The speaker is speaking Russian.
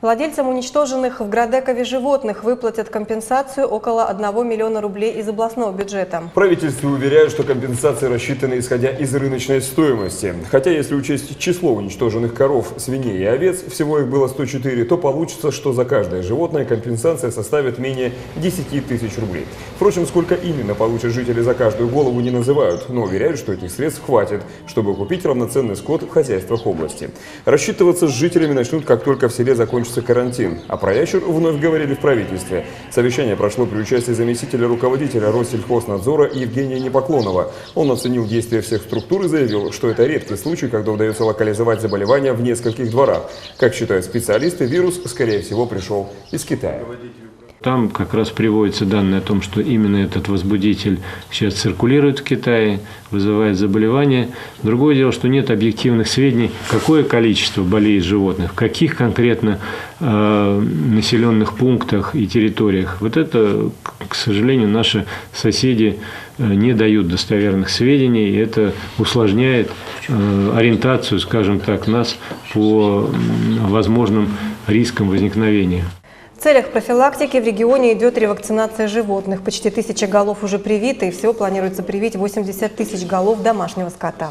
Владельцам уничтоженных в Градекове животных выплатят компенсацию около 1 миллиона рублей из областного бюджета. Правительство уверяет, что компенсации рассчитаны исходя из рыночной стоимости. Хотя, если учесть число уничтоженных коров, свиней и овец, всего их было 104, то получится, что за каждое животное компенсация составит менее 10 тысяч рублей. Впрочем, сколько именно получат жители за каждую голову не называют, но уверяют, что этих средств хватит, чтобы купить равноценный скот в хозяйствах области. Рассчитываться с жителями начнут, как только в селе закончится карантин. А про ящер вновь говорили в правительстве. Совещание прошло при участии заместителя руководителя Россельхознадзора Евгения Непоклонова. Он оценил действия всех структур и заявил, что это редкий случай, когда удается локализовать заболевания в нескольких дворах. Как считают специалисты, вирус, скорее всего, пришел из Китая. Там как раз приводятся данные о том, что именно этот возбудитель сейчас циркулирует в Китае, вызывает заболевания. Другое дело, что нет объективных сведений, какое количество болеет животных, в каких конкретно э, населенных пунктах и территориях. Вот это, к сожалению, наши соседи э, не дают достоверных сведений, и это усложняет э, ориентацию, скажем так, нас по возможным рискам возникновения. В целях профилактики в регионе идет ревакцинация животных. Почти тысяча голов уже привиты, и всего планируется привить 80 тысяч голов домашнего скота.